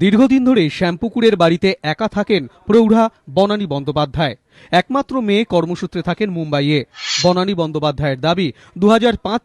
দীর্ঘদিন ধরে শ্যামপুকুরের বাড়িতে একা থাকেন প্রৌঢ়া বনানী বন্দ্যোপাধ্যায়। একমাত্র মেয়ে কর্মসূত্রে থাকেন মুম্বাইয়ে। বনানী বন্দ্যোপাধ্যায়ের দাবি দু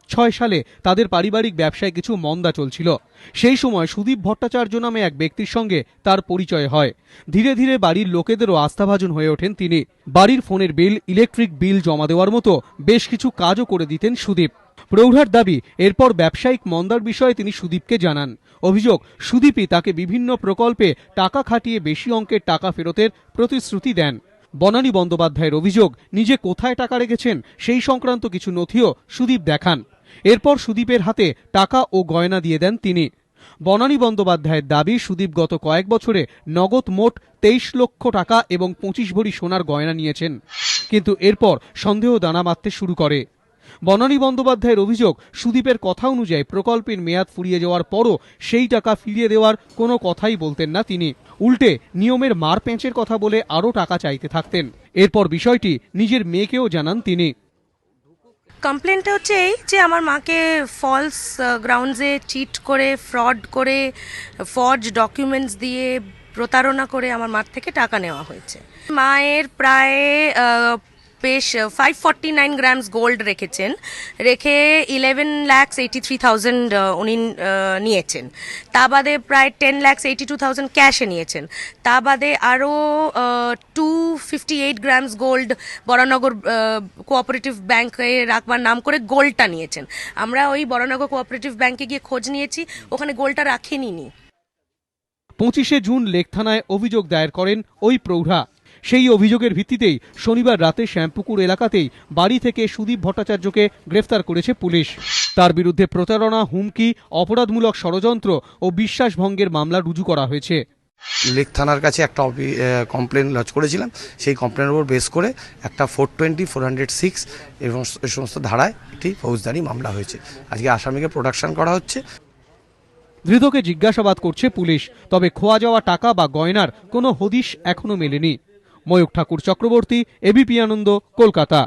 ছয় সালে তাদের পারিবারিক ব্যবসায় কিছু মন্দা চলছিল। সেই সময় সুদীপ ভট্টাচার্য নামে এক ব্যক্তির সঙ্গে তার পরিচয় হয়। ধীরে ধীরে বাড়ির লোকেদেরও আস্থাভাজন হয়ে ওঠেন তিনি। বাড়ির ফোনের বিল, ইলেকট্রিক বিল জমা দেওয়ার মতো বেশ কিছু কাজও করে দিতেন সুদীপ। প্রৌঢ়ার দাবি, এরপর ব্যবসায়িক মন্দার বিষয়ে তিনি সুদীপকে জানান। অভিযোগ, সুদীপই তাকে বিভিন্ন প্রকল্পে টাকা খাটিয়ে বেশি অঙ্কের টাকা ফেরতের প্রতিশ্রুতি দেন। বনানী বন্দ্যোপাধ্যায়ের অভিযোগ, নিজে কোথায় টাকা রেখেছেন সেই সংক্রান্ত কিছু নথিও সুদীপ দেখান। এরপর সুদীপের হাতে টাকা ও গয়না দিয়ে দেন তিনি। বনানী বন্দ্যোপাধ্যায়ের দাবি, সুদীপ গত কয়েক বছরে নগদ মোট তেইশ লক্ষ টাকা এবং পঁচিশ ভরি সোনার গয়না নিয়েছেন। কিন্তু এরপর সন্দেহ দানা বাঁধতে শুরু করে। বনানী বন্দ্যোপাধ্যায়ের অভিযোগ, সুদীপের কথা অনুযায়ী প্রকল্পের মেয়াদ ফুরিয়ে যাওয়ার পরও সেই টাকা ফিরিয়ে দেওয়ার কোনো কথাই বলতেন না তিনি। উল্টে নিয়মের মার পেঁচের কথা বলে আরও টাকা চাইতে থাকতেন। এরপর বিষয়টি নিজের মেয়েকেও জানান তিনি। কমপ্লেনটা হচ্ছে এই যে আমার মাকে ফলস গ্রাউন্ডসে চিট করে ফ্রড করে ফর্জ ডকুমেন্টস দিয়ে প্রতারণা করে আমার মার থেকে টাকা নেওয়া হয়েছে। মায়ের প্রায় বেশ five forty nine grams gold রেখেছেন। রেখে eleven lakhs eighty three thousand উনি নিয়েছেন। তা বাদে প্রায় ten lakhs eighty two thousand ক্যাশে নিয়েছেন। তা বাদে আরও two fifty eight grams gold Baranagar cooperative ব্যাংকে রাখবার নাম করে গোল্ডটা নিয়েছেন। আমরা ওই বরানগর কোঅপারেটিভ ব্যাংকে গিয়ে খোঁজ নিয়েছি, ওখানে গোল্ডটা রাখেনি পঁচিশে জুন লেক থানায় অভিযোগ দায়ের করেন ওই প্রৌঢ়া। সেই অভিযোগের ভিত্তিতেই শনিবার রাতে শ্যামপুকুর এলাকাতেই বাড়ি থেকে সুদীপ ভট্টাচার্যকে গ্রেফতার করেছে পুলিশ। তার বিরুদ্ধে প্রতারণা হুমকি অপরাধমূলক ষড়যন্ত্র ও বিশ্বাসভঙ্গের মামলা রুজু করা হয়েছে। লেক থানার কাছে একটা কমপ্লেন লজ করেছিলাম। সেই কমপ্লেনের উপর বেস করে একটা four twenty four hundred six এবং এই সমস্ত ধারায় একটি ফৌজদারি মামলা হয়েছে। আজকে আসামিকে প্রোডাকশন করা হচ্ছে। ধৃতকে জিজ্ঞাসাবাদ করছে পুলিশ তবে খোয়া যাওয়া টাকা বা গয়নার কোনো হদিশ এখনও মেলেনি। ময়ূক ঠাকুর চক্রবর্তী এবিপি আনন্দ কলকাতা।